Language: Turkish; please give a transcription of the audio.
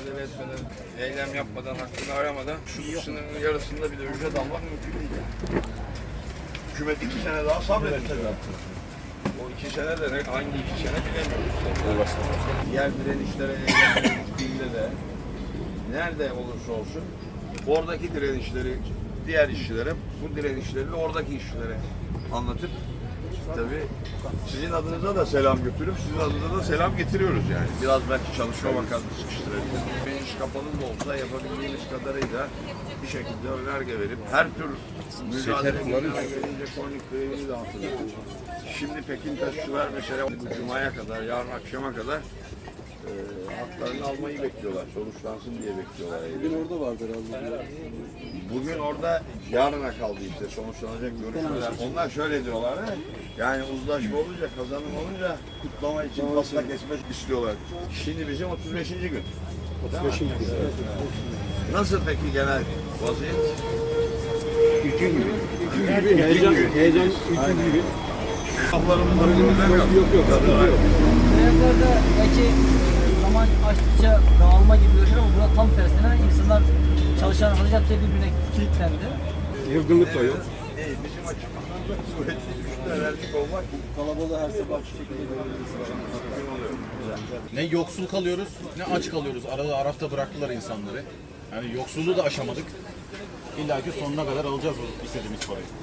mücadele etmeden, eylem yapmadan, hakkını aramadan şu sınırın yarısında bile ücret almak mümkün değil. Hükümet iki sene daha sabredecek. O iki sene de ne- hangi iki sene bilemiyoruz. Diğer direnişlere eylemlere gittiğinde de nerede olursa olsun oradaki direnişleri diğer işçilere, bu direnişleri de oradaki işçilere anlatıp tabii sizin adınıza da selam götürüp sizin adınıza da selam getiriyoruz yani. Biraz belki çalışma bakanlığı sıkıştırabilir. Meclis kapalı da olsa yapabildiğimiz kadarıyla bir şekilde önerge verip her tür mücadele gelince konik grevini de hatırlatıyoruz. Şimdi Pekin taşçılar mesela bu Cuma'ya kadar, yarın akşama kadar e, haklarını almayı bekliyorlar. Sonuçlansın diye bekliyorlar. Bugün orada vardı herhalde. Bugün orada yarına kaldı işte sonuçlanacak görüşmeler. Onlar şöyle diyorlar he, yani uzlaşma olunca kazanım olunca kutlama için pasta kesmek istiyorlar. Şimdi bizim 35. gün. 35. gün. Nasıl peki genel vaziyet? Üçüncü gün. Heyecan, heyecan üçüncü gün. Laflarımızda problem yok. Yok yok. sıkıntı yok. Grevlerde belki zaman açtıkça dağılma gibi görünüyor ama burada tam tersine insanlar çalışan hepsi birbirine kilitlendi. Yılgınlık da yok. Değil, bizim açımızdan da kuvvetli güçlü enerjik olmak Kalabalığı her sabah şu şekilde mümkün oluyor. Ne yoksul kalıyoruz ne aç kalıyoruz. Arada arafta bıraktılar insanları. Yani yoksulluğu da aşamadık. İlla ki sonuna kadar alacağız o istediğimiz parayı.